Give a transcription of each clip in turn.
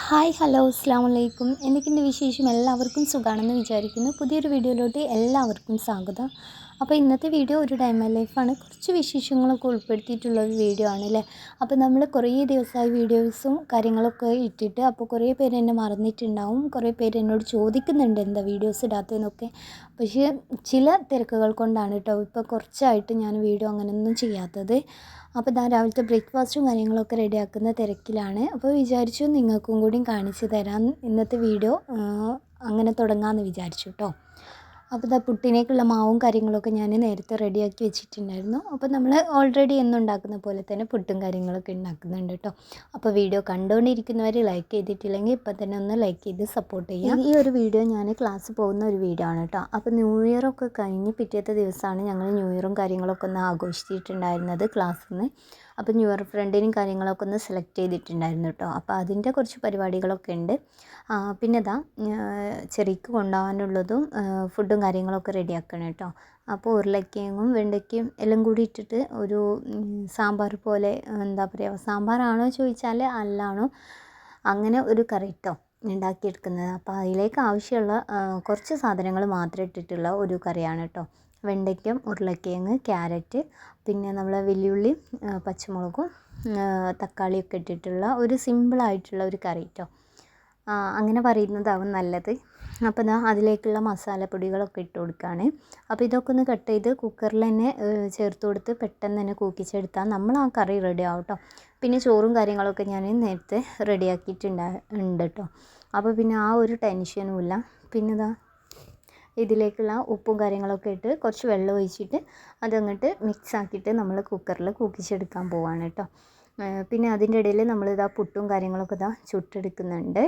Hi hello അസ്സാം വലൈക്കും എന്തൊക്കെയുണ്ട് വിശേഷം എല്ലാവർക്കും സുഖമാണെന്ന് വിചാരിക്കുന്നു. പുതിയൊരു വീഡിയോയിലോട്ട് എല്ലാവർക്കും സ്വാഗതം. അപ്പോൾ ഇന്നത്തെ വീഡിയോ ഒരു ഡയമ ലൈഫാണ്. കുറച്ച് വിശേഷങ്ങളൊക്കെ ഉൾപ്പെടുത്തിയിട്ടുള്ള ഒരു വീഡിയോ ആണ് അല്ലേ അപ്പോൾ നമ്മൾ കുറേ ദിവസമായി വീഡിയോസും കാര്യങ്ങളൊക്കെ ഇട്ടിട്ട് അപ്പോൾ കുറേ പേര് എന്നെ മറന്നിട്ടുണ്ടാവും. കുറേ പേര് എന്നോട് ചോദിക്കുന്നുണ്ട് എന്താ വീഡിയോസ് ഇടാത്തതെന്നൊക്കെ. പക്ഷേ ചില തിരക്കുകൾ കൊണ്ടാണ് കേട്ടോ ഇപ്പോൾ കുറച്ചായിട്ട് ഞാൻ വീഡിയോ അങ്ങനെയൊന്നും ചെയ്യാത്തത്. അപ്പോൾ ഞാൻ രാവിലത്തെ ബ്രേക്ക്ഫാസ്റ്റും കാര്യങ്ങളൊക്കെ റെഡിയാക്കുന്ന തിരക്കിലാണ്. അപ്പോൾ വിചാരിച്ചു നിങ്ങൾക്കും കൂടി കാണിച്ചു തരാം ഇന്നത്തെ വീഡിയോ. അങ്ങനെ തുടങ്ങാമെന്ന് വിചാരിച്ചു കേട്ടോ. അപ്പോൾ ഇതാ പുട്ടിനേക്കുള്ള മാവും കാര്യങ്ങളൊക്കെ ഞാൻ നേരത്തെ റെഡിയാക്കി വെച്ചിട്ടുണ്ടായിരുന്നു. അപ്പോൾ നമ്മൾ ഓൾറെഡി എന്നും ഉണ്ടാക്കുന്ന പോലെ തന്നെ പുട്ടും കാര്യങ്ങളൊക്കെ ഉണ്ടാക്കുന്നുണ്ട് കേട്ടോ അപ്പോൾ വീഡിയോ കണ്ടുകൊണ്ടിരിക്കുന്നവർ ലൈക്ക് ചെയ്തിട്ടില്ലെങ്കിൽ ഇപ്പം തന്നെ ഒന്ന് ലൈക്ക് ചെയ്ത് സപ്പോർട്ട് ചെയ്യാം. ഈ ഒരു വീഡിയോ ഞാൻ ക്ലാസ് പോകുന്ന ഒരു വീഡിയോ ആണ് കേട്ടോ അപ്പോൾ ന്യൂ ഇയർ ഒക്കെ കഴിഞ്ഞ് പിറ്റേത്തെ ദിവസമാണ് ഞങ്ങൾ ന്യൂ ഇയറും കാര്യങ്ങളൊക്കെ ഒന്ന് ആഘോഷിച്ചിട്ടുണ്ടായിരുന്നത് ക്ലാസ്സിൽ നിന്ന് അപ്പോൾ ന്യൂ ഇയർ ഫ്രണ്ടിനും കാര്യങ്ങളൊക്കെ ഒന്ന് സെലക്ട് ചെയ്തിട്ടുണ്ടായിരുന്നു കേട്ടോ. അപ്പോൾ അതിന്റെ കുറച്ച് പരിപാടികളൊക്കെ ഉണ്ട്. പിന്നെ ഇതാ ചെറിക്ക് കൊണ്ടുപോകാനുള്ളതും ഫുഡും കാര്യങ്ങളൊക്കെ റെഡിയാക്കണം കേട്ടോ. അപ്പോൾ ഉരുളക്കിഴങ്ങും വെണ്ടയ്ക്കയും എല്ലാം കൂടി ഇട്ടിട്ട് ഒരു സാമ്പാർ പോലെ എന്താ പറയുക സാമ്പാറാണോ ചോദിച്ചാൽ അല്ലാണോ അങ്ങനെ ഒരു കറി കേട്ടോ. ഉണ്ടാക്കിയെടുക്കുന്നത്. അപ്പോൾ അതിലേക്ക് ആവശ്യമുള്ള കുറച്ച് സാധനങ്ങൾ മാത്രം ഇട്ടിട്ടുള്ള ഒരു കറിയാണ് കേട്ടോ വെണ്ടയ്ക്കും ഉരുളക്കിഴങ്ങ് ക്യാരറ്റ് പിന്നെ നമ്മൾ വെല്ലുള്ളി പച്ചമുളകും തക്കാളിയൊക്കെ ഇട്ടിട്ടുള്ള ഒരു സിമ്പിളായിട്ടുള്ള ഒരു കറി കേട്ടോ അങ്ങനെ പറയുന്നതാവും നല്ലത്. അപ്പം ദാ അതിലേക്കുള്ള മസാലപ്പൊടികളൊക്കെ ഇട്ട് കൊടുക്കുകയാണ് അപ്പോൾ ഇതൊക്കെ ഒന്ന് കട്ട് ചെയ്ത് കുക്കറിൽ തന്നെ ചേർത്ത് കൊടുത്ത് പെട്ടെന്ന് തന്നെ കൂക്കിച്ചെടുത്താൽ നമ്മൾ ആ കറി റെഡി ആവും കേട്ടോ പിന്നെ ചോറും കാര്യങ്ങളൊക്കെ ഞാൻ നേരത്തെ റെഡിയാക്കിയിട്ടുണ്ട് ഉണ്ട് കേട്ടോ അപ്പോൾ പിന്നെ ആ ഒരു ടെൻഷനും ഇല്ല. പിന്നെ ഇതാ ഇതിലേക്കുള്ള ഉപ്പും കാര്യങ്ങളൊക്കെ ഇട്ട് കുറച്ച് വെള്ളം ഒഴിച്ചിട്ട് അതങ്ങോട്ട് മിക്സ് ആക്കിയിട്ട് നമ്മൾ കുക്കറിൽ കൂക്കിച്ചെടുക്കാൻ പോവാണ് കേട്ടോ പിന്നെ അതിന്റെ ഇടയിൽ നമ്മളിതാ പുട്ടും കാര്യങ്ങളൊക്കെ ഇതാ ചുട്ടെടുക്കുന്നുണ്ട്.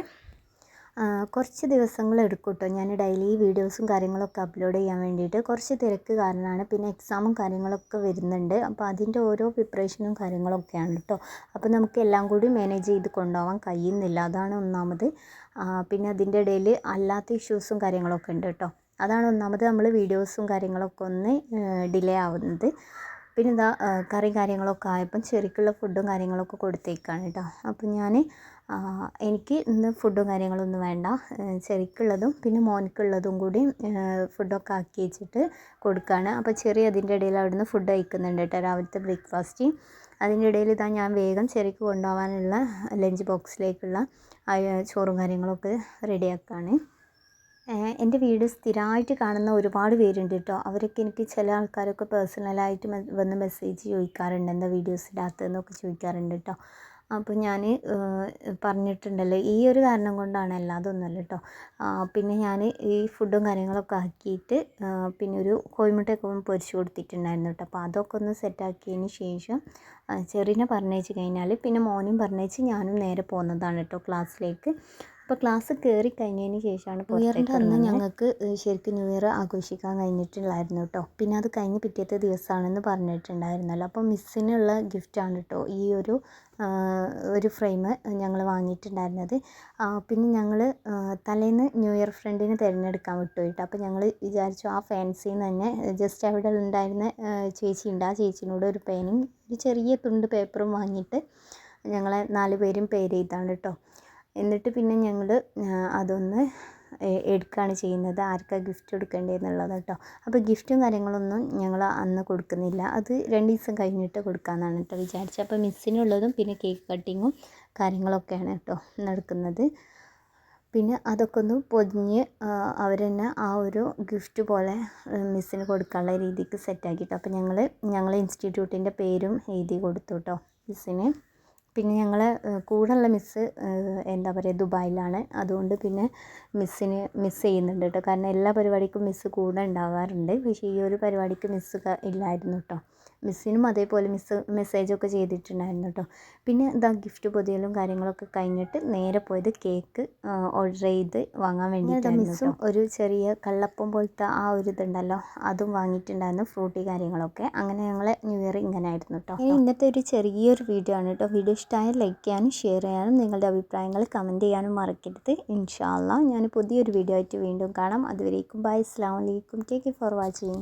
കുറച്ച് ദിവസങ്ങൾ എടുക്കും കേട്ടോ ഞാൻ ഡെയിലി വീഡിയോസും കാര്യങ്ങളൊക്കെ അപ്ലോഡ് ചെയ്യാൻ വേണ്ടിയിട്ട് കുറച്ച് തിരക്ക് കാരണമാണ്. പിന്നെ എക്സാമും കാര്യങ്ങളൊക്കെ വരുന്നുണ്ട്. അപ്പോൾ അതിന്റെ ഓരോ പ്രിപ്പറേഷനും കാര്യങ്ങളൊക്കെയാണ് കേട്ടോ. അപ്പോൾ നമുക്ക് എല്ലാം കൂടി മാനേജ് ചെയ്ത് കൊണ്ടുപോകാൻ കഴിയുന്നില്ല. അതാണ് ഒന്നാമത്. പിന്നെ അതിന്റെ ഇടയിൽ അല്ലാത്ത ഇഷ്യൂസും കാര്യങ്ങളൊക്കെ ഉണ്ട് കേട്ടോ. അതാണ് ഒന്നാമത് നമ്മൾ വീഡിയോസും കാര്യങ്ങളൊക്കെ ഒന്ന് ഡിലേ ആവുന്നത്. പിന്നെ ഇതാ കറി കാര്യങ്ങളൊക്കെ ആയപ്പം ചെറിക്കുള്ള ഫുഡും കാര്യങ്ങളൊക്കെ കൊടുത്തേക്കാണ് കേട്ടോ അപ്പം ഞാൻ എനിക്ക് ഇന്ന് ഫുഡും കാര്യങ്ങളൊന്നും വേണ്ട. ചെറിക്കുള്ളതും പിന്നെ മോനിക്കുള്ളതും കൂടി ഫുഡൊക്കെ ആക്കി വെച്ചിട്ട് കൊടുക്കുകയാണ് അപ്പോൾ ചെറിയ അതിന്റെ ഇടയിൽ അവിടുന്ന് ഫുഡ് കഴിക്കുന്നുണ്ട് കേട്ടോ രാവിലത്തെ ബ്രേക്ക്ഫാസ്റ്റ് അതിന്റെ ഇടയിൽ ഇതാ ഞാൻ വേഗം ചെറിക്ക് കൊണ്ടുപോകാനുള്ള ലഞ്ച് ബോക്സിലേക്കുള്ള ചോറും കാര്യങ്ങളൊക്കെ റെഡിയാക്കുകയാണ് എന്റെ വീഡിയോ സ്ഥിരമായിട്ട് കാണുന്ന ഒരുപാട് പേരുണ്ട് കേട്ടോ അവരൊക്കെ എനിക്ക് ചില ആൾക്കാരൊക്കെ പേഴ്സണലായിട്ട് വന്ന് മെസ്സേജ് ചോദിക്കാറുണ്ട്. എന്താ വീഡിയോസ് ഇടാത്തതെന്നൊക്കെ ചോദിക്കാറുണ്ട് കേട്ടോ അപ്പോൾ ഞാൻ പറഞ്ഞിട്ടുണ്ടല്ലോ ഈ ഒരു കാരണം കൊണ്ടാണ് അല്ലാതെ ഒന്നുമല്ല കേട്ടോ പിന്നെ ഞാൻ ഈ ഫുഡും കാര്യങ്ങളൊക്കെ ആക്കിയിട്ട് പിന്നെ ഒരു കോഴിമുട്ടയൊക്കെ പൊരിച്ച് കൊടുത്തിട്ടുണ്ടായിരുന്നു കേട്ടോ അപ്പോൾ അതൊക്കെ ഒന്ന് സെറ്റാക്കിയതിന് ശേഷം ചെറിനെ പറഞ്ഞയച്ച് കഴിഞ്ഞാൽ പിന്നെ മോനും പറഞ്ഞയച്ച് ഞാനും നേരെ പോകുന്നതാണ് കേട്ടോ ക്ലാസ്സിലേക്ക് അപ്പോൾ ക്ലാസ് കയറി കഴിഞ്ഞതിന് ശേഷമാണ് പുറത്തേക്ക് അന്ന് ഞങ്ങൾക്ക് ശരിക്കും ന്യൂ ഇയർ ആഘോഷിക്കാൻ കഴിഞ്ഞിട്ടുണ്ടായിരുന്നു കേട്ടോ. പിന്നെ അത് കഴിഞ്ഞ് പിറ്റേത്തെ ദിവസമാണെന്ന് പറഞ്ഞിട്ടുണ്ടായിരുന്നല്ലോ. അപ്പോൾ മിസ്സിനുള്ള ഗിഫ്റ്റാണ് കേട്ടോ ഈ ഒരു ഒരു ഫ്രെയിം ഞങ്ങൾ വാങ്ങിയിട്ടുണ്ടായിരുന്നത്. പിന്നെ ഞങ്ങൾ തലേന്ന് ന്യൂ ഇയർ ഫ്രണ്ടിന് തിരഞ്ഞെടുക്കാൻ വിട്ടു കേട്ടോ അപ്പോൾ ഞങ്ങൾ വിചാരിച്ചു ആ ഫാൻസിയിൽ നിന്ന് തന്നെ ജസ്റ്റ് അവിടെ ഉണ്ടായിരുന്ന ചേച്ചി ഉണ്ട്. ആ ചേച്ചിനോട് ഒരു പേനും ഒരു ചെറിയ തുണ്ട് പേപ്പറും വാങ്ങിയിട്ട് ഞങ്ങളെ നാല് പേരും പേര് ചെയ്താണ് കേട്ടോ. എന്നിട്ട് പിന്നെ ഞങ്ങൾ അതൊന്ന് എടുക്കുകയാണ് ചെയ്യുന്നത്. ആർക്കാണ് ഗിഫ്റ്റ് കൊടുക്കേണ്ടതെന്നുള്ളത് കേട്ടോ. അപ്പോൾ ഗിഫ്റ്റും കാര്യങ്ങളൊന്നും ഞങ്ങൾ അന്ന് കൊടുക്കുന്നില്ല. അത് രണ്ട് ദിവസം കഴിഞ്ഞിട്ട് കൊടുക്കാമെന്നാണ് കേട്ടോ വിചാരിച്ചത്. അപ്പോൾ മിസ്സിനുള്ളതും പിന്നെ കേക്ക് കട്ടിങ്ങും കാര്യങ്ങളൊക്കെയാണ് കേട്ടോ നടക്കുന്നത്. പിന്നെ അതൊക്കെ ഒന്ന് പൊതിഞ്ഞ് അവർ തന്നെ ആ ഒരു ഗിഫ്റ്റ് പോലെ മിസ്സിന് കൊടുക്കാനുള്ള രീതിക്ക് സെറ്റാക്കിയിട്ടോ അപ്പോൾ ഞങ്ങൾ ഞങ്ങൾ ഇൻസ്റ്റിറ്റ്യൂട്ടിന്റെ പേരും എഴുതി കൊടുത്തു കേട്ടോ മിസ്സിന്. പിന്നെ ഞങ്ങളെ കൂടെയുള്ള മിസ്സ് എന്താ പറയുക ദുബായിലാണ്. അതുകൊണ്ട് പിന്നെ മിസ്സിന് മിസ്സ് ചെയ്യുന്നുണ്ട് കേട്ടോ കാരണം എല്ലാ പരിപാടിക്കും മിസ്സ് കൂടെ ഉണ്ടാവാറുണ്ട്. പക്ഷേ ഈ ഒരു പരിപാടിക്ക് മിസ്സ് ഇല്ലായിരുന്നു കേട്ടോ മിസ്സിനും അതേപോലെ മിസ്സ് മെസ്സേജൊക്കെ ചെയ്തിട്ടുണ്ടായിരുന്നു കേട്ടോ. പിന്നെ ഇതാ ഗിഫ്റ്റ് പൊതിയലും കാര്യങ്ങളൊക്കെ കഴിഞ്ഞിട്ട് നേരെ പോയത് കേക്ക് ഓർഡർ ചെയ്ത് വാങ്ങാൻ വേണ്ടിയിട്ടാണ് മിസ്സും ഒരു ചെറിയ കള്ളപ്പം പോലത്തെ ആ ഒരു ഇതുണ്ടല്ലോ അതും വാങ്ങിയിട്ടുണ്ടായിരുന്നു ഫ്രൂട്ടി കാര്യങ്ങളൊക്കെ. അങ്ങനെ ഞങ്ങൾ ന്യൂ ഇയർ ഇങ്ങനെ ആയിരുന്നു കേട്ടോ ഇന്നത്തെ ഒരു ചെറിയൊരു വീഡിയോ ആണ് കേട്ടോ. വീഡിയോ ഇഷ്ടമായാൽ ലൈക്ക് ചെയ്യാനും ഷെയർ ചെയ്യാനും നിങ്ങളുടെ അഭിപ്രായങ്ങൾ കമന്റ് ചെയ്യാനും മറക്കരുത്. ഇൻഷാല്ല ഞാൻ പുതിയൊരു വീഡിയോ ആയിട്ട് വീണ്ടും കാണാം. അതുവരേക്കും ബൈ. അസ്സാം വലൈക്കും ടേക്ക് ഫോർ വാച്ചിങ്